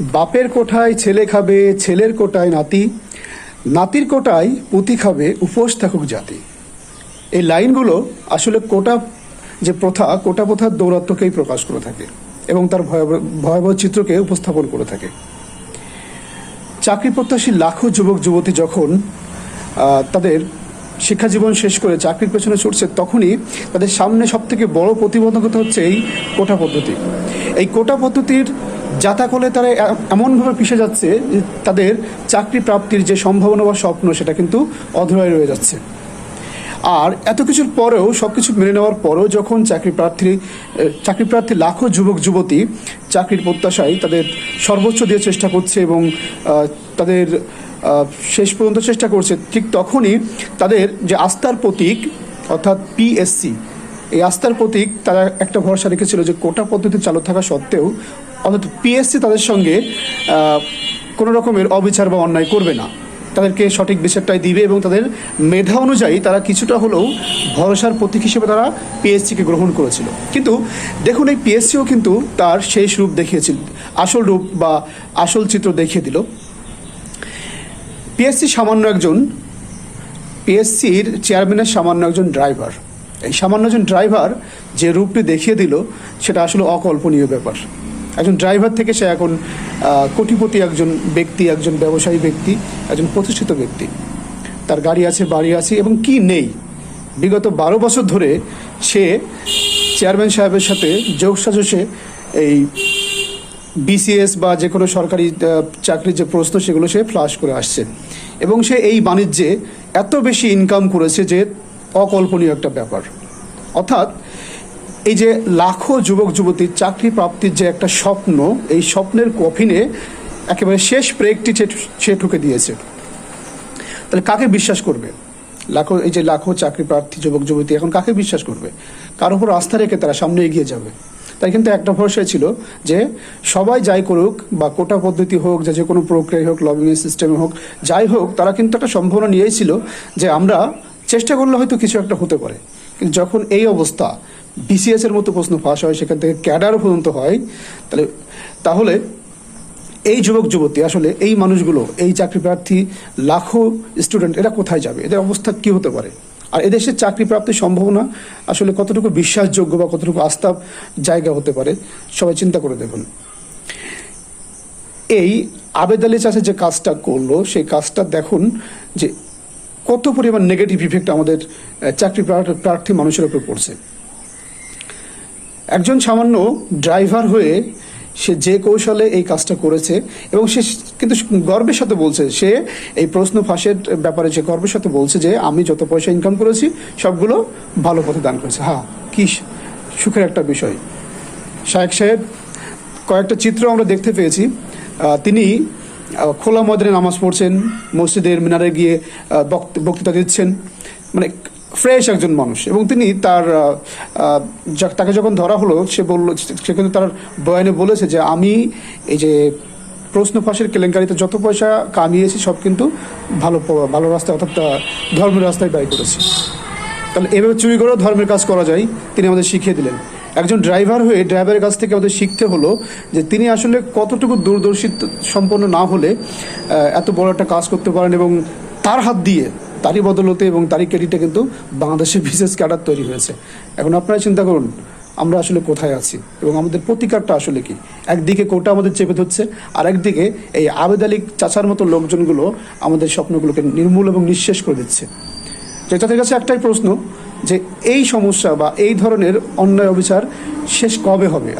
বাপের কোঠায় ছেলে খাবে, ছেলের কোটায় নাতি। নাতির কোটায় পুঁতি খাবে, উপোস থাকুক জাতি। এই লাইনগুলো আসলে কোটা, যে প্রথা, কোটা প্রথার দৌরাত্মকেই প্রকাশ করে থাকে এবং তার ভয়াবহ ভয়াবহ চিত্রকে উপস্থাপন করে থাকে। চাকরি প্রত্যাশী লাখো যুবক, যুবতী যখন তাদের শিক্ষা জীবন শেষ করে চাকরির পেছনে ছুটছে, তখনই তাদের সামনে সবথেকে বড় প্রতিবন্ধকতা হচ্ছে এই কোটা পদ্ধতি। এই কোটা পদ্ধতির যাতাকলে তারা এমনভাবে পিষে যাচ্ছে যে তাদের চাকরি প্রাপ্তির যে সম্ভাবনা বা স্বপ্ন সেটা কিন্তু অধরায় রয়ে যাচ্ছে। আর এত কিছুর পরেও সব কিছু মেনে নেওয়ার পরেও যখন চাকরি প্রার্থী চাকরি প্রার্থী লাখো যুবক, যুবতী চাকরির প্রত্যাশায় তাদের সর্বোচ্চ দিয়ে চেষ্টা করছে এবং তাদের শেষ পর্যন্ত চেষ্টা করছে, ঠিক তখনই তাদের যে আস্থার প্রতীক, অর্থাৎ পিএসসি এই আস্থার প্রতীক তারা একটা ভরসা রেখেছিল যে কোটা পদ্ধতি চালু থাকা সত্ত্বেও অর্থাৎ পিএসসি তাদের সঙ্গে কোনো রকমের অবিচার বা অন্যায় করবে না। তাদেরকে সঠিক বিচারটাই দিবে এবং তাদের মেধা অনুযায়ী তারা কিছুটা হলেও ভরসার প্রতীক হিসেবে তারা পিএসসিকে গ্রহণ করেছিল। কিন্তু দেখুন, এই পিএসসিও কিন্তু তার শেষ রূপ দেখিয়েছিল, আসল রূপ বা আসল চিত্র দেখিয়ে দিল। পিএসসি সামান্য একজন পিএসসির চেয়ারম্যানের সামান্য একজন ড্রাইভার এই সামান্য একজন ড্রাইভার যে রূপটি দেখিয়ে দিল, সেটা আসলে অকল্পনীয় ব্যাপার। একজন ড্রাইভার থেকে সে এখন কোটিপতি একজন ব্যক্তি, একজন ব্যবসায়ী ব্যক্তি, একজন প্রতিষ্ঠিত ব্যক্তি। তার গাড়ি আছে, বাড়ি আছে এবং কি নেই। বিগত বারো বছর ধরে সে চেয়ারম্যান সাহেবের সাথে যোগ সাজসে এই বিসিএস বা যে কোনো সরকারি চাকরির যে প্রশ্ন, সেগুলো সে ফ্লাশ করে আসছে। এবং সে এই বাণিজ্যে এত বেশি ইনকাম করেছে যে অকল্পনীয় একটা ব্যাপার। অর্থাৎ এই যে লাখো যুবক যুবতীর চাকরি প্রাপ্তির যে একটা স্বপ্ন, এই স্বপ্নের কফিনে একেবারে শেষ ব্রেকটি সে- ঠুকে দিয়েছে। তাহলে কাকে বিশ্বাস করবে? লাখো, এই যে লাখো চাকরি প্রার্থী যুবক যুবতী, এখন কাকে বিশ্বাস করবে? কার উপর আস্থা রেখে তারা সামনে এগিয়ে যাবে? তাই কিন্তু একটা ভরসায় ছিল যে সবাই যাই করুক, বা কোটা পদ্ধতি হোক, যা যে কোনো প্রক্রিয়া হোক লবিং সিস্টেমে হোক, যাই হোক, তারা কিন্তু একটা সম্ভাবনা নিয়েই ছিল যে আমরা চেষ্টা করলে হয়তো কিছু একটা হতে পারে। কিন্তু যখন এই অবস্থা বিসিএস এর মতো প্রশ্ন ফাঁস হয়, সেখান থেকে ক্যাডার পর্যন্ত হয়, তাহলে তাহলে এই যুবক যুবতী, আসলে এই মানুষগুলো, এই চাকরি প্রার্থী, লাখো স্টুডেন্ট এরা কোথায় যাবে? এদের অবস্থা কি হতে পারে? আর এদেশের চাকরি প্রাপ্তির সম্ভাবনা আসলে কতটুকু বিশ্বাসযোগ্য বা কতটুকু আস্থা জায়গা হতে পারে, সবাই চিন্তা করে দেখুন। এই আবেদ আলী চাষে যে কাজটা করল, সেই কাজটা দেখুন যে কত পরিমাণ নেগেটিভ ইফেক্ট আমাদের চাকরি প্রার্থী- মানুষের উপর পড়ছে। একজন সামান্য ড্রাইভার হয়ে সে যে কৌশলে এই কাজটা করেছে এবং সে কিন্তু গর্বের সাথে বলছে, সে এই প্রশ্ন ফাঁসের ব্যাপারে সে গর্বের সাথে বলছে যে, আমি যত পয়সা ইনকাম করেছি, সবগুলো ভালো পথে দান করেছে। হ্যাঁ কি সুখের একটা বিষয়। শায়েক সাহেব, কয়েকটা চিত্র আমরা দেখতে পেয়েছি। তিনি খোলা ময়দানে নামাজ পড়ছেন, মসজিদের মিনারে গিয়ে বক্ত- বক্তৃতা দিচ্ছেন। মানে ফ্রেশ একজন মানুষ। এবং তিনি তার তাকে যখন ধরা হলো, সে বলল, সে কিন্তু তার বয়ানে বলেছে যে, আমি এই যে প্রশ্ন ফাঁসের কেলেঙ্কারিতে যত পয়সা কামিয়েছি, সব কিন্তু ভালো ভালো রাস্তায়, অর্থাৎ ধর্মের রাস্তায় ব্যয় করেছি। তাহলে এভাবে চুরি করেও ধর্মের কাজ করা যায়, তিনি আমাদের শিখিয়ে দিলেন। একজন ড্রাইভার হয়ে ড্রাইভারের কাছ থেকে আমাদের শিখতে হলো যে তিনি আসলে কতটুকু দূরদর্শী সম্পন্ন না হলে এত বড় একটা কাজ করতে পারেন এবং তার হাত দিয়ে, তারই বদলতে এবং তারই ক্রেডিটে কিন্তু বাংলাদেশে বিশেষ ক্যাডার তৈরি হয়েছে। এখন আপনারা চিন্তা করুন, আমরা আসলে কোথায় আছি এবং আমাদের প্রতিকারটা আসলে কি? একদিকে কোটা আমাদের চেপে ধরছে আর একদিকে এই আবেদ আলী চাচার মতো লোকজনগুলো আমাদের স্বপ্নগুলোকে নির্মূল এবং নিঃশেষ করে দিচ্ছে। যে তাদের কাছে একটাই প্রশ্ন যে এই সমস্যা বা এই ধরনের অন্যায় অবিচার শেষ কবে হবে?